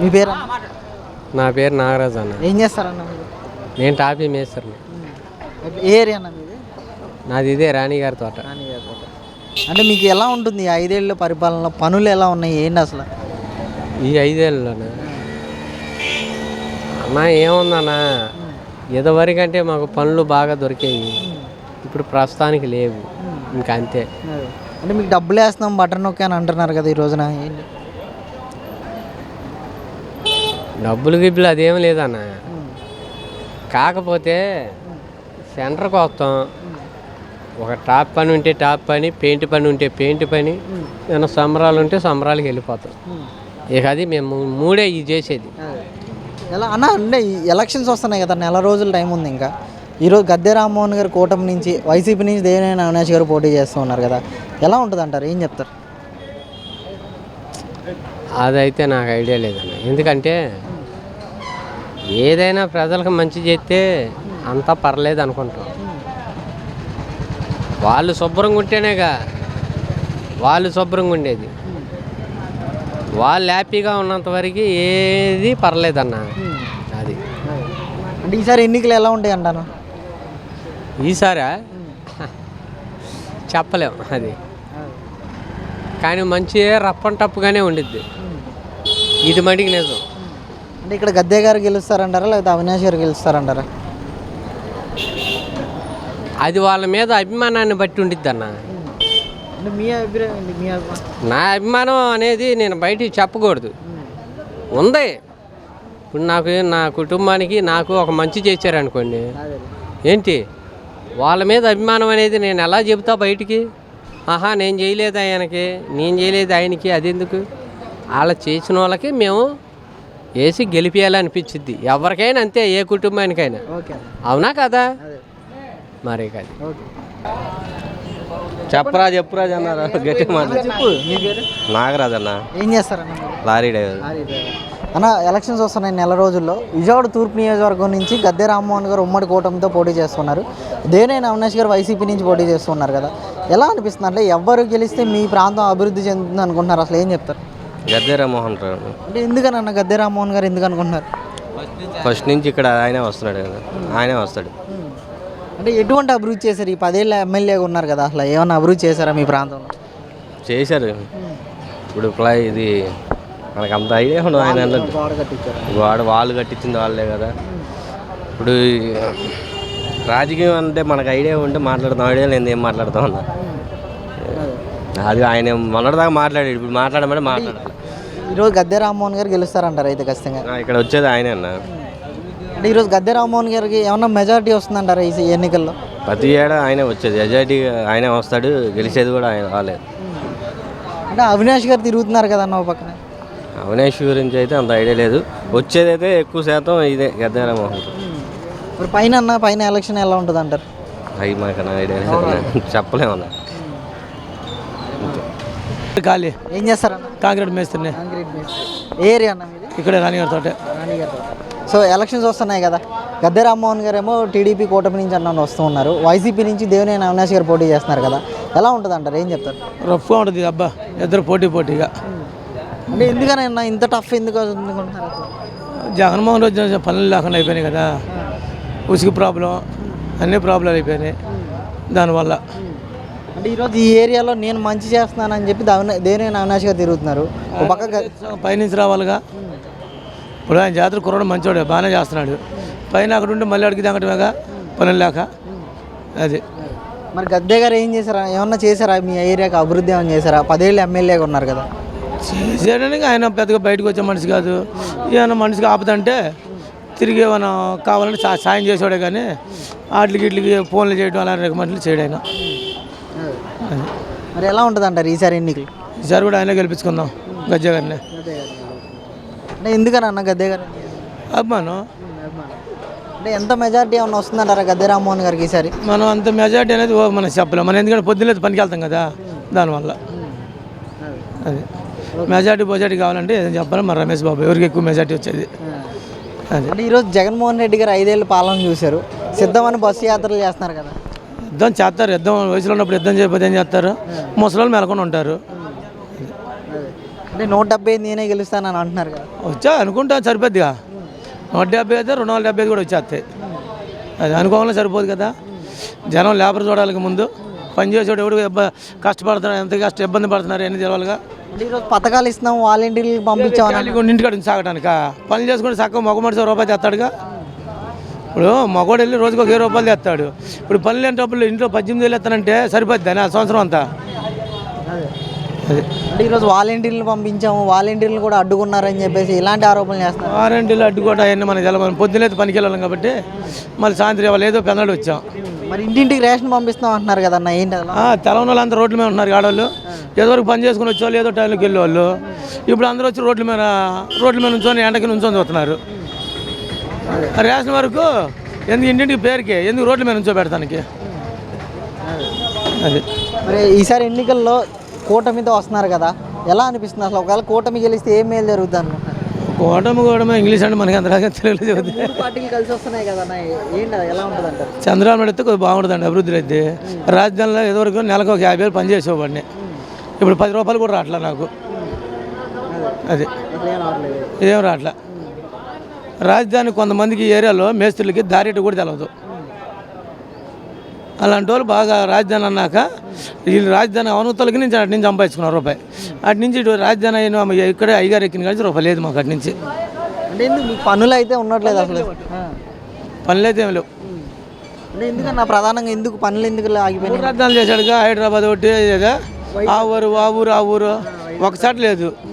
మీ పేరు నా పేరు నాగరాజు అన్న. ఏం చేస్తారన్న మీరు? నేను టాపీ మేస్తాను ఏ ఏరియా అన్న మీది? నాది ఇదే రాణి గారి తోట. అంటే మీకు ఎలా ఉంటుంది ఈ ఐదేళ్ళ పరిపాలన పనులు ఎలా ఉన్నాయి? ఏంటి అసలు? ఈ ఐదేళ్ళలోనే అన్న ఏముందన్నా? ఇదివరకంటే మాకు పనులు బాగా దొరికాయి ఇప్పుడు ప్రస్తుతానికి లేవు. ఇంకా అంతే. అంటే మీకు డబ్బులు వేస్తున్నాం బటన్ నొక్కి అని అంటున్నారు కదా ఈ రోజున. ఏంటి? డబ్బులు గిబ్బులు అదేం లేదన్న. కాకపోతే సెంటర్కి వస్తాం ఒక టాప్ పని ఉంటే టాప్ పని పెయింట్ పని ఉంటే పెయింట్ పని ఏమైనా సంబరాలు ఉంటే సంబరాలకి వెళ్ళిపోతాం. ఇక అది మేము మూడే ఇది చేసేది. ఎలా అన్న అంటే ఎలక్షన్స్ వస్తున్నాయి కదా నెల రోజుల టైం ఉంది ఇంకా. ఈరోజు గద్దె రామ్మోహన్ గారు కూటమి నుంచి వైసీపీ నుంచి దేవినేని అవినాష్ గారు పోటీ చేస్తూ ఉన్నారు కదా. ఎలా ఉంటుంది అంటారు ఏం చెప్తారు? అదైతే నాకు ఐడియా లేదన్న. ఎందుకంటే ఏదైనా ప్రజలకు మంచి చేస్తే అంతా పర్లేదు అనుకుంటాం. వాళ్ళు శుభ్రంగా ఉంటేనేగా వాళ్ళు శుభ్రంగా ఉండేది. వాళ్ళు హ్యాపీగా ఉన్నంత వరకు ఏది పర్లేదన్న. అది. అంటే ఈసారి ఎన్నికలు ఎలా ఉంటాయి అంటాను? ఈసారా? చెప్పలేం అది. కానీ మంచి రప్పన్ టప్పుగానే ఉండిద్ది. ఇది మటుకు నిజం. అంటే ఇక్కడ గద్దె గారు గెలుస్తారంటారా లేకపోతే అవినాష్ గారు గెలుస్తారంటారా? అది వాళ్ళ మీద అభిమానాన్ని బట్టి ఉండిద్ది అన్న అంటే మీ అభిప్రాయం ఏంటి? మీ అభిప్రాయం నా అభిమానం అనేది నేను బయటికి చెప్పకూడదు. ఉంది. ఇప్పుడు నాకు నా కుటుంబానికి నాకు ఒక మంచి చేశారనుకోండి ఏంటి? వాళ్ళ మీద అభిమానం అనేది నేను ఎలా చెబుతా బయటికి? ఆహా నేను చేయలేదు ఆయనకి. నేను చేయలేదు ఆయనకి. అది అలా చేసిన వాళ్ళకి మేము వేసి గెలిపించాలనిపించింది ఎవరికైనా అంతే ఏ కుటుంబానికైనా. ఓకే. అవునా కదా? అదే. మరి కాదు ఓకే. చెప్పరా చెప్పురా అన్నారు గట్టి నాగరాజ్ అన్న ఏం చేస్తారన్న లారీ డ్రైవర్. అన్న ఎలక్షన్స్ వస్తున్నాయి నెల రోజుల్లో. విజయవాడ తూర్పు నియోజకవర్గం నుంచి గద్దె రామ్మోహన్ గారు ఉమ్మడి కూటమితో పోటీ చేస్తున్నారు. దేవినేని అవినాష్ గారు వైసీపీ నుంచి పోటీ చేస్తున్నారు కదా. ఎలా అనిపిస్తుంది? అంటే ఎవరు గెలిస్తే మీ ప్రాంతం అభివృద్ధి చెందుతుంది అనుకుంటున్నారు? అసలు ఏం చెప్తారు? గద్దె రామ్మోహన్ రావు. అంటే ఎందుకని అన్న గద్దె రామ్మోహన్ గారు ఎందుకు అనుకుంటున్నారు ఫస్ట్ నుంచి ఇక్కడ ఆయనే వస్తున్నాడు కదా. ఆయనే వస్తాడు. అంటే ఎటువంటి అభివృద్ధి చేశారు? ఈ పదేళ్ళ ఎమ్మెల్యేగా ఉన్నారు కదా అసలు ఏమన్నా అభివృద్ధి చేశారా మీ ప్రాంతంలో? చేశారు. ఇప్పుడు ప్లా ఇది మనకు అంత ఐడియా ఉండదు ఆయన వాడు వాళ్ళు కట్టించింది వాళ్ళే కదా. ఇప్పుడు రాజకీయం అంటే మనకు ఐడియా ఉంటే మాట్లాడతాం ఐడియా లేదు ఏం మాట్లాడతాం అన్న. అది ఆయన మొన్నటిదాకా మాట్లాడాడు ఇప్పుడు మాట్లాడమంటే మాట్లాడాలి. ఈరోజు గద్దె రామ్మోహన్ గారు గెలుస్తారంటారు అయితే ఖచ్చితంగా? ఇక్కడ వచ్చేది ఆయనే అన్న. అంటే ఈరోజు గద్దె రామ్మోహన్ గారికి ఏమన్నా మెజారిటీ వస్తుందంటారా ఈ ఎన్నికల్లో? ప్రతి ఏడా ఆయనే వచ్చేది. ఎజాయిటీ ఆయనే వస్తాడు గెలిచేది కూడా ఆయన రాలేదు. అంటే అవినాష్ గారు తిరుగుతున్నారు కదా అన్న ఓ పక్కన. అవినాష్ గురించి అయితే అంత ఐడియా లేదు. వచ్చేదైతే ఎక్కువ శాతం ఇదే గద్దె మోహన్ మరి పైన అన్న పైన ఎలక్షన్ ఎలా ఉంటుంది అంటారు అవి మాకు ఐడియా లేదు. చెప్పలేమన్నా. ఖాళీ. ఏం చేస్తారన్న? కాంక్రీట్ మేస్త్రిని. కాంక్రీట్ మేస్త్రి. ఏ ఏరియా అన్న మీది? ఇక్కడే రాణిగారి తోట. సో ఎలక్షన్స్ వస్తున్నాయి కదా. గద్దె రామ్మోహన్ గారు ఏమో టీడీపీ కూటమి నుంచి అన్న వస్తూ ఉన్నారు. వైసీపీ నుంచి దేవినేని అవినాష్ గారు పోటీ చేస్తున్నారు కదా. ఎలా ఉంటుంది అంటారు ఏం చెప్తారు? రఫ్గా ఉంటుంది అబ్బా. ఇద్దరు పోటీ పోటీగా. అంటే ఎందుకనన్నా ఇంత టఫ్ ఎందుకు అనుకుంటున్నారు జగన్మోహన్ రెడ్డి వచ్చిన పనులు లేకుండా అయిపోయినాయి కదా. ఉసుగు ప్రాబ్లం అన్ని ప్రాబ్లాలు అయిపోయినాయి. దానివల్ల. అంటే ఈరోజు ఈ ఏరియాలో నేను మంచి చేస్తున్నానని చెప్పి అవినాష్ గారు తిరుగుతున్నారు. ఒక పక్క పైనుంచి రావాలిగా. ఇప్పుడు ఆయన జాతర కుర్రాడు మంచోడే బాగానే చేస్తున్నాడు. పైన అక్కడ ఉండి మళ్ళీ అడిగి తగ్గటమేగా పనులు లేక. అది. మరి గద్దె గారు ఏం చేశారా? ఏమన్నా చేశారా? మీ ఏరియాకి అభివృద్ధి ఏమైనా చేశారా? పదేళ్ళు ఎమ్మెల్యేగా ఉన్నారు కదా. చేసేయడానికి ఆయన పెద్దగా బయటకు వచ్చే మనిషి కాదు. ఏమైనా మనిషికి ఆపదంటే తిరిగి ఏమైనా కావాలంటే సాయం చేసేవాడే కానీ వాటికి వీటికి ఫోన్లు చేయడం అలాంటి రికమెండలు చేయడం ఆయన. అది. మరి ఎలా ఉంటుంది అంటారు ఈసారి ఎన్నికలు? ఈసారి కూడా ఆయనే గెలిపించుకుందాం గజ్జ గారిని. అంటే ఎందుకని అన్న గద్దె గారు అభిమానం. అంటే ఎంత మెజారిటీ ఏమన్నా వస్తుందంటారా గద్దె రామ్మోహన్ గారికి ఈసారి? మనం అంత మెజార్టీ అనేది మనం చెప్పలేం. మనం ఎందుకంటే పొద్దున్నే పనికి వెళ్తాం కదా దానివల్ల. అది. మెజార్టీ పొజార్టీ కావాలంటే ఏదైనా చెప్పాలి. మన రమేష్ బాబు ఎవరికి ఎక్కువ మెజార్టీ వచ్చేది? అది. అంటే ఈరోజు జగన్మోహన్ రెడ్డి గారు ఐదేళ్ళు పాలన చూశారు. సిద్ధమని బస్సు యాత్రలు చేస్తున్నారు కదా. యుద్ధం చేస్తారు. యుద్ధం వయసులో ఉన్నప్పుడు యుద్ధం చేయకపోతే ఏం చేస్తారు? ముసలి మెలకొని ఉంటారు. అంటే నూట డెబ్బై నేనే గెలుస్తానని అంటున్నారు కదా. వచ్చా అనుకుంటా సరిపోద్దిగా. నూట డెబ్బై అయితే రెండు వందల డెబ్బై కూడా వచ్చేస్తాయి. అది అనుకోవాలని సరిపోదు కదా. జనం లేబర్ చూడాలి ముందు. పని చేసేవాడు ఎవడు కష్టపడుతున్నాడు ఎంత కష్ట ఇబ్బంది పడుతున్నారు అన్ని తెలవాలిగా. ఈరోజు పథకాలు ఇస్తున్నాం ఖాళీగా ఉండి ఇంటికాడ సాగటానిక? పని చేసుకుంటే చక్కగా మగ మనిషి రూపాయి తెస్తాడుగా. ఇప్పుడు మగవాడు వెళ్ళి రోజుకు ఒక రూపాయలు తెస్తాడు. ఇప్పుడు పని లేని డబ్బులు ఇంట్లో పద్దెనిమిది వేలు ఎత్తానంటే సరిపోద్ది ఆ సంవత్సరం అంతా. అంటే ఈరోజు వాలంటీర్లు పంపించాము వాలంటీర్లు కూడా అడ్డుకున్నారని చెప్పేసి ఇలాంటి ఆరోపణలు చేస్తున్నారు. వారంటీలు అడ్డుకోవడం అవన్నీ మనకి తెలవాలి పొద్దునైతే పనికి వెళ్ళాం కాబట్టి మళ్ళీ సాయంత్రం ఇవాళ ఏదో పెన్నాడు వచ్చాం. మరి ఇంటింటికి రేషన్ పంపిస్తాం అంటున్నారు కదన్న ఏంటి తెలంగాణ వాళ్ళు అంతా రోడ్ల మీద ఉంటున్నారు ఆడవాళ్ళు. ఏదోవరకు పని చేసుకుని వచ్చేవాళ్ళు ఏదో టైంలోకి వెళ్ళేవాళ్ళు. ఇప్పుడు అందరూ వచ్చి రోడ్ల మీద రోడ్ల మీద నుంచొని ఎండకి నుంచొని చూస్తున్నారు. రేషన్ వరకు ఎందుకు ఇంటింటికి పేరుకి? ఎందుకు రోడ్ల మీద నుంచో పెడతానికి అది. మరి ఈసారి ఎన్నికల్లో కూటమితో వస్తున్నారు కదా ఎలా అనిపిస్తుంది అసలు? ఒకవేళ కూటమి గెలిస్తే ఏం మేలు జరుగుతుంది అనుకుంటున్నారు? కోటమి కోటమి ఇంగ్లీష్ అంటే మనకి అంతలాగా తెలియదు చెబుతుంది పార్టీలు కలిసి వస్తున్నాయి కదా ఏంటి ఎలా ఉంటుంది చంద్రబాబు నాయుడు అయితే కొద్దిగా బాగుంటుందండి అభివృద్ధి అయితే రాజధానిలో ఏదోవరకు నెలకు ఒక యాభై వేలు పని చేసేవాడిని ఇప్పుడు పది రూపాయలు కూడా రావట్లే నాకు. అది. ఏం రావట్లే. రాజధాని కొంతమందికి ఏరియాలో మేస్త్రులకి దారేటి కూడా తెలవదు. అలాంటి వాళ్ళు బాగా రాజధాని అన్నాక వీళ్ళు రాజధాని అవనతలకి నుంచి అటు నుంచి సంపాదించుకున్నారు రూపాయి. అటు నుంచి ఇటు రాజధాని అయిన ఇక్కడే అయ్యగారు ఎక్కిన కలిసి రూపాయి లేదు మాకు అటు నుంచి. అంటే పనులు అయితే ఉండట్లేదు అసలు. పనులు అయితే ఏం లేవు. ఎందుకన్నా ప్రధానంగా ఎందుకు పనులు ఎందుకు ఆగిపోయినాయి? మూడు రాజధానులు చేశాడుగా హైదరాబాద్ ఒకటి ఆ ఊరు ఆ ఊరు ఆ ఊరు. ఒకసారి లేదు.